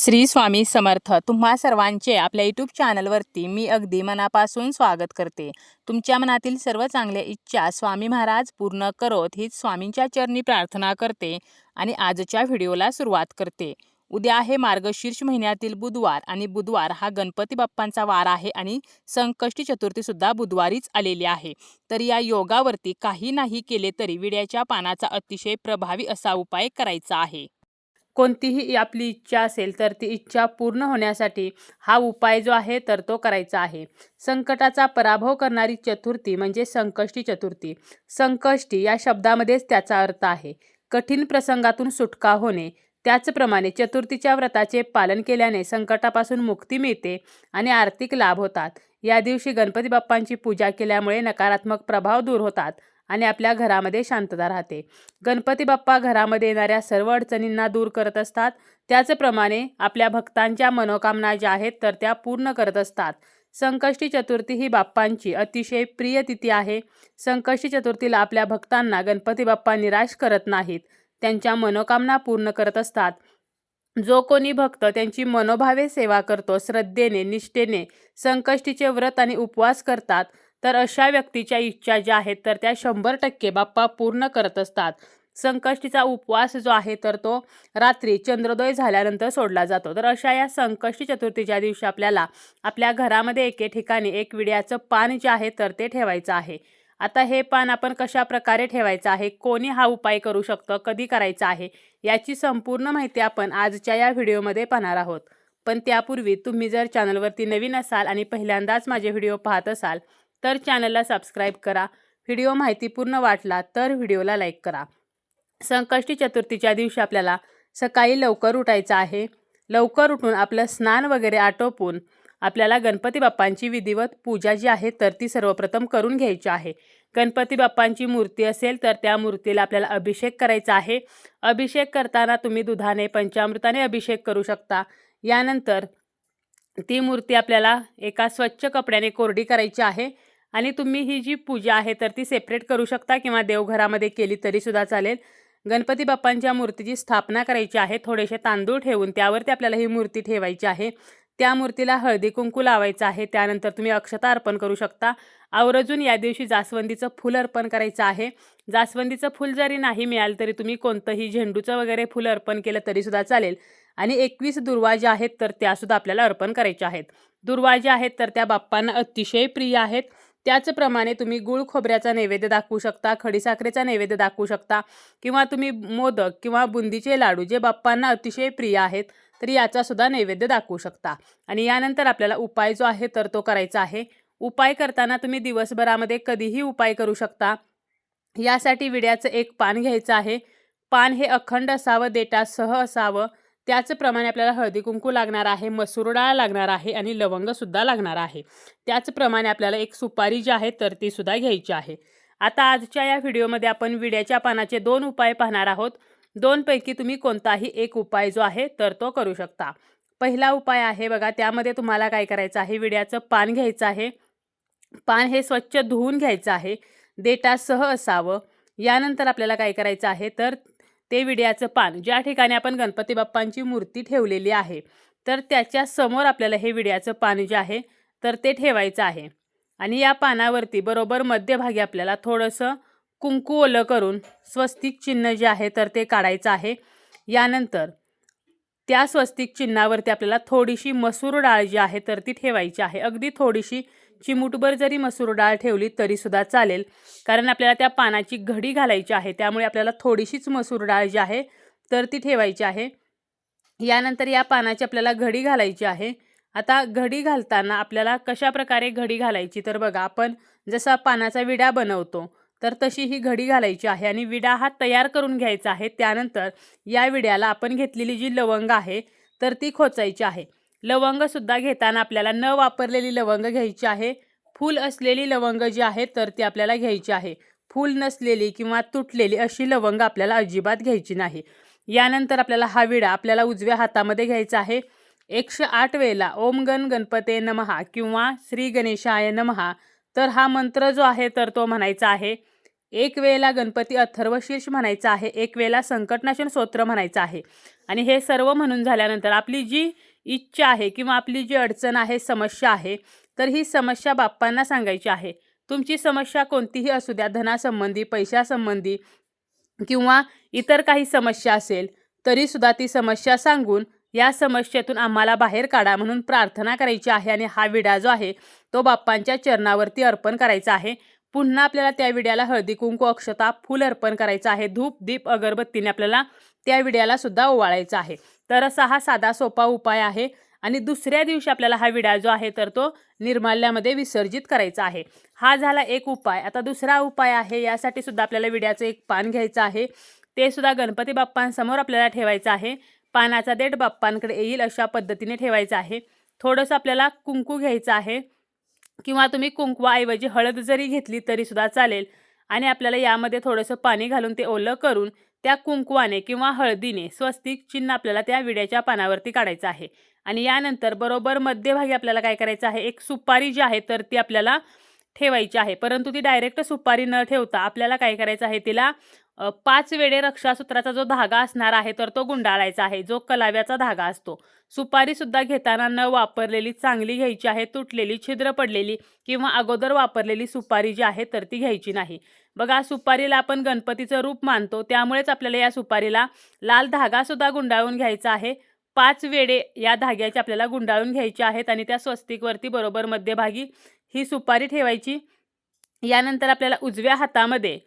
श्री स्वामी समर्थ. तुम्हा सर्वांचे आपल्या यूट्यूब चॅनलवरती मी अगदी मनापासून स्वागत करते. तुमच्या मनातील सर्व चांगल्या इच्छा स्वामी महाराज पूर्ण करोत हीच स्वामींच्या चरणी प्रार्थना करते आणि आजच्या व्हिडिओला सुरुवात करते. उद्या आहे मार्गशीर्ष महिन्यातील बुधवार आणि बुधवार हा गणपती बाप्पांचा वार आहे आणि संकष्टी चतुर्थीसुद्धा बुधवारीच आलेली आहे. तर या योगावरती काही नाही केले तरी विड्याच्या पानाचा अतिशय प्रभावी असा उपाय करायचा आहे. कोणतीही आपली इच्छा असेल तर ती इच्छा पूर्ण होण्यासाठी हा उपाय जो आहे तर तो करायचा आहे. संकटाचा पराभव करणारी चतुर्थी म्हणजे संकष्टी चतुर्थी. संकष्टी या शब्दामध्येच त्याचा अर्थ आहे. कठीण प्रसंगातून सुटका होणे त्याचप्रमाणे चतुर्थीच्या व्रताचे पालन केल्याने संकटापासून मुक्ती मिळते आणि आर्थिक लाभ होतात. या दिवशी गणपती बाप्पांची पूजा केल्यामुळे नकारात्मक प्रभाव दूर होतात. आणि आपल्या घरामध्ये शांतता राहते. गणपती बाप्पा घरामध्ये येणाऱ्या सर्व अडचणींना दूर करत असतात. त्याचप्रमाणे आपल्या भक्तांच्या मनोकामना ज्या आहेत तर त्या पूर्ण करत असतात. संकष्टी चतुर्थी ही बाप्पांची अतिशय प्रिय तिथी आहे. संकष्टी चतुर्थीला आपल्या भक्तांना गणपती बाप्पा निराश करत नाहीत. त्यांच्या मनोकामना पूर्ण करत असतात. जो कोणी भक्त त्यांची मनोभावे सेवा करतो श्रद्धेने निष्ठेने संकष्टीचे व्रत आणि उपवास करतात तर अशा व्यक्तीच्या इच्छा ज्या आहेत तर त्या शंभर टक्के बाप्पा पूर्ण करत असतात. संकष्टीचा उपवास जो आहे तर तो रात्री चंद्रोदय झाल्यानंतर सोडला जातो. तर अशा या संकष्टी चतुर्थीच्या दिवशी आपल्याला आपल्या घरामध्ये एके ठिकाणी एक विड्याचं पान जे आहे तर ते ठेवायचं आहे. आता हे पान आपण कशा प्रकारे ठेवायचं आहे कोणी हा उपाय करू शकतं कधी करायचा आहे याची संपूर्ण माहिती आपण आजच्या या व्हिडिओमध्ये पाहणार आहोत. पण त्यापूर्वी तुम्ही जर चॅनलवरती नवीन असाल आणि पहिल्यांदाच माझे व्हिडिओ पाहत असाल तर चॅनलला सबस्क्राईब करा. व्हिडिओ माहितीपूर्ण वाटला तर व्हिडिओला लाईक करा. संकष्टी चतुर्थीच्या दिवशी आपल्याला सकाळी लवकर उठायचं आहे. लवकर उठून आपलं स्नान वगैरे आटोपून आपल्याला गणपती बाप्पांची विधिवत पूजा जी आहे तर ती सर्वप्रथम करून घ्यायची आहे. गणपती बाप्पांची मूर्ती असेल तर त्या मूर्तीला आपल्याला अभिषेक करायचा आहे. अभिषेक करताना तुम्ही दुधाने पंचामृताने अभिषेक करू शकता. यानंतर ती मूर्ती आपल्याला एका स्वच्छ कपड्याने कोरडी करायची आहे. आणि तुम्ही ही जी पूजा आहे तर ती सेपरेट करू शकता किंवा देवघरामध्ये केली तरीसुद्धा चालेल. गणपती बाप्पांच्या मूर्तीची स्थापना करायची आहे थोडेसे तांदूळ ठेवून त्यावरती आपल्याला ही मूर्ती ठेवायची आहे. त्या मूर्तीला हळदी कुंकू लावायचं आहे त्यानंतर तुम्ही अक्षता अर्पण करू शकता. आवर्जून या दिवशी जास्वंदीचं फूल अर्पण करायचं आहे. जास्वंदीचं फूल जरी नाही मिळालं तरी तुम्ही कोणतंही झेंडूचं वगैरे फूल अर्पण केलं तरीसुद्धा चालेल. आणि एकवीस दुर्वा ज्या आहेत तर त्यासुद्धा आपल्याला अर्पण करायच्या आहेत. दुर्वा ज्या आहेत तर त्या बाप्पांना अतिशय प्रिय आहेत. त्याचप्रमाणे तुम्ही गुळ खोबऱ्याचा नैवेद्य दाखवू शकता खडीसाखरेचा नैवेद्य दाखवू शकता किंवा तुम्ही मोदक किंवा बुंदीचे लाडू जे बाप्पांना अतिशय प्रिय आहेत तर याचासुद्धा नैवेद्य दाखवू शकता. आणि यानंतर आपल्याला उपाय जो आहे तर तो करायचा आहे. उपाय करताना तुम्ही दिवसभरामध्ये कधीही उपाय करू शकता. यासाठी विड्याचं एक पान घ्यायचं आहे. पान हे अखंड असावं देटासह असावं. त्याचप्रमाणे आपल्याला हळदी कुंकू लागणार आहे मसूर डाळ लागणार आहे आणि लवंगसुद्धा लागणार आहे. त्याचप्रमाणे आपल्याला एक सुपारी जी आहे तर तीसुद्धा घ्यायची आहे. आता आजच्या या व्हिडिओमध्ये आपण विड्याच्या पानाचे दोन उपाय पाहणार आहोत. दोनपैकी तुम्ही कोणताही एक उपाय जो आहे तर तो करू शकता. पहिला उपाय आहे बघा त्यामध्ये तुम्हाला काय करायचं आहे विड्याचं पान घ्यायचं आहे. पान हे स्वच्छ धुवून घ्यायचं आहे. देटासह असावं. यानंतर आपल्याला काय करायचं आहे तर ते विड्याचं पान. ज्या ठिकाणी आपण गणपती बाप्पांची मूर्ती ठेवलेली आहे तर त्याच्यासमोर आपल्याला हे विड्याचं पान जे आहे तर ते ठेवायचं आहे. आणि या पानावरती बरोबर मध्यभागी आपल्याला थोडंसं कुंकू ओलं करून स्वस्तिक चिन्ह जे आहे तर ते काढायचं आहे. यानंतर त्या स्वस्तिक चिन्हावरती आपल्याला थोडीशी मसूर डाळ जी आहे तर ती ठेवायची आहे. अगदी थोडीशी चिमूटभर जरी मसूर डाळ ठेवली तरीसुद्धा चालेल. कारण आपल्याला त्या पानाची घडी घालायची आहे. त्यामुळे आपल्याला थोडीशीच मसूर डाळ जी आहे तर ती ठेवायची आहे. यानंतर या पानाची आपल्याला घडी घालायची आहे. आता घडी घालताना आपल्याला कशा प्रकारे घडी घालायची? तर बघा आपण जसा पानाचा विडा बनवतो तर तशी ही घडी घालायची आहे आणि विडा हा तयार करून घ्यायचा आहे. त्यानंतर या विड्याला आपण घेतलेली जी लवंग आहे तर ती खोचायची आहे. लवंगसुद्धा घेताना आपल्याला न वापरलेली लवंग घ्यायची आहे. फूल असलेली लवंग जी आहे तर ती आपल्याला घ्यायची आहे. फूल नसलेली किंवा तुटलेली अशी लवंग आपल्याला अजिबात घ्यायची नाही. यानंतर आपल्याला हा विडा आपल्याला उजव्या हातामध्ये घ्यायचा आहे. एकशे आठ वेळेला ओम गण गणपते नमहा किंवा श्री गणेशाय नमहा. तर हा मंत्र जो आहे तर तो म्हणायचा आहे एक वेळेला गणपती अथर्वशीर्ष म्हणायचं आहे एक वेळेला संकटनाशन स्तोत्र म्हणायचं आहे. आणि हे सर्व म्हणून झाल्यानंतर आपली जी इच्छा आहे किंवा आपली जी अडचण आहे समस्या आहे तर ही समस्या बाप्पांना सांगायची आहे. तुमची समस्या कोणतीही असू द्या धनासंबंधी पैशासंबंधी किंवा इतर काही समस्या असेल तरीसुद्धा ती समस्या सांगून या समस्येतून आम्हाला बाहेर काढा म्हणून प्रार्थना करायची आहे आणि हा विडा जो आहे तो बाप्पांच्या चरणावरती अर्पण करायचा आहे. पुन्हा आपल्याला त्या विड्याला हळदी कुंकू अक्षता फूल अर्पण करायचं आहे. धूप दीप अगरबत्तीने आपल्याला त्या विड्याला सुद्धा ओवाळायचा आहे. तर असा हा साधा सोपा उपाय आहे आणि दुसऱ्या दिवशी आपल्याला हा विडा जो आहे तर तो निर्माल्यामध्ये विसर्जित करायचा आहे. हा झाला एक उपाय. आता दुसरा उपाय आहे यासाठी सुद्धा आपल्याला विड्याचं एक पान घ्यायचं आहे. ते सुद्धा गणपती बाप्पांसमोर आपल्याला ठेवायचं आहे. पानाचा देठ बाप्पांकडे येईल अशा पद्धतीने ठेवायचं आहे. थोडंसं आपल्याला कुंकू घ्यायचं आहे. किंवा तुम्ही कुंकवाऐवजी हळद जरी घेतली तरीसुद्धा चालेल. आणि आपल्याला यामध्ये थोडंसं पाणी घालून ते ओलं करून त्या कुंकवाने किंवा हळदीने स्वस्तिक चिन्ह आपल्याला त्या विड्याच्या पानावरती काढायचं आहे. आणि यानंतर बरोबर मध्यभागी आपल्याला काय करायचं आहे? एक सुपारी जी आहे तर ती आपल्याला ठेवायची आहे. परंतु ती डायरेक्ट सुपारी न ठेवता आपल्याला काय करायचं आहे तिला पाच वेळे रक्षासूत्राचा जो धागा असणार आहे तर तो गुंडाळायचा आहे. जो कलाव्याचा धागा असतो. सुपारी सुद्धा घेताना न वापरलेली चांगली घ्यायची आहे तुटलेली छिद्र पडलेली किंवा अगोदर वापरलेली सुपारी जी आहे तर ती घ्यायची नाही. बघा सुपारीला आपण गणपतीचं रूप मानतो. त्यामुळेच आपल्याला या सुपारीला लाल धागा सुद्धा गुंडाळून घ्यायचा आहे. पाच वेळे या धाग्याचे आपल्याला गुंडाळून घ्यायचे आहेत आणि त्या स्वस्तिकवरती बरोबर मध्यभागी ही सुपारी ठेवायची. यानंतर आपल्याला उजव्या हातामध्ये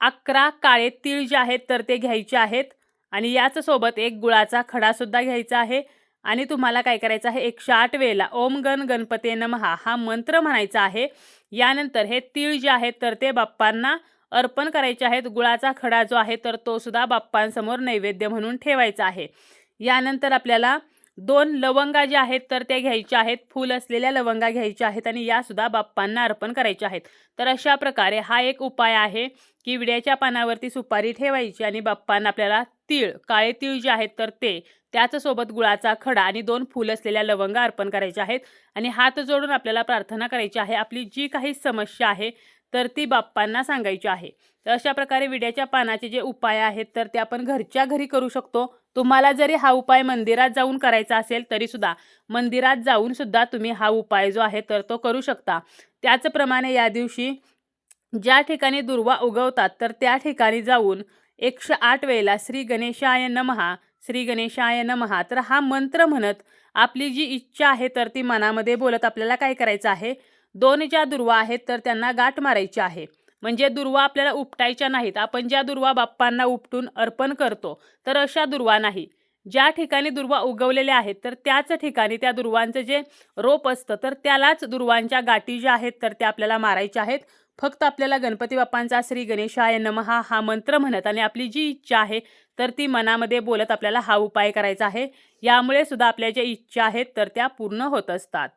अकरा काळे तीळ जे आहेत तर ते घ्यायचे आहेत. आणि याच सोबत एक गुळाचा खडासुद्धा घ्यायचा आहे. आणि तुम्हाला काय करायचं आहे एकशे आठ वेळेला ओम गण गणपते नमहा हा मंत्र म्हणायचा आहे. यानंतर हे तीळ जे आहेत तर ते बाप्पांना अर्पण करायचे आहेत. गुळाचा खडा जो आहे तर तो सुद्धा बाप्पांसमोर नैवेद्य म्हणून ठेवायचा आहे. यानंतर आपल्याला दोन लवंगा ज्या आहेत तर त्या घ्यायच्या आहेत. फूल असलेल्या लवंगा घ्यायच्या आहेत आणि यासुद्धा बाप्पांना अर्पण करायच्या आहेत. तर अशा प्रकारे हा एक उपाय आहे की विड्याच्या पानावरती सुपारी ठेवायची आणि बाप्पांना आपल्याला तीळ काळे तीळ जे आहेत तर ते त्याचसोबत गुळाचा खडा आणि दोन फूल असलेल्या लवंगा अर्पण करायच्या आहेत. आणि हात जोडून आपल्याला प्रार्थना करायची आहे. आपली जी काही समस्या आहे तर ती बाप्पांना सांगायची आहे. तर अशा प्रकारे विड्याच्या पानाचे जे उपाय आहेत तर ते आपण घरच्या घरी करू शकतो. तुम्हाला जरी हा उपाय मंदिरात जाऊन करायचा असेल तरीसुद्धा मंदिरात जाऊन सुद्धा तुम्ही हा उपाय जो आहे तर तो करू शकता. त्याचप्रमाणे या दिवशी ज्या ठिकाणी दुर्वा उगवतात तर त्या ठिकाणी जाऊन एकशे आठ वेळेला श्री गणेशाय नमहा श्री गणेशाय नमहा तर हा मंत्र म्हणत आपली जी इच्छा आहे तर ती मनामध्ये बोलत आपल्याला काय करायचं आहे? दोन ज्या दुर्वा आहेत तर त्यांना गाठ मारायची आहे. म्हणजे दुर्वा आपल्याला उपटायच्या नाहीत. आपण ज्या दुर्वा बाप्पांना उपटून अर्पण करतो तर अशा दुर्वा नाही. ज्या ठिकाणी दुर्वा उगवलेल्या आहेत तर त्याच ठिकाणी त्या दुर्वांचं जे रोप असतं तर त्यालाच दुर्वांच्या गाठी ज्या आहेत तर त्या आपल्याला मारायच्या आहेत. फक्त आपल्याला गणपती बाप्पांचा श्री गणेशाय नमहा हा मंत्र म्हणत आणि आपली जी इच्छा आहे तर ती मनामध्ये बोलत आपल्याला हा उपाय करायचा आहे. यामुळे सुद्धा आपल्या ज्या इच्छा आहेत तर त्या पूर्ण होत असतात.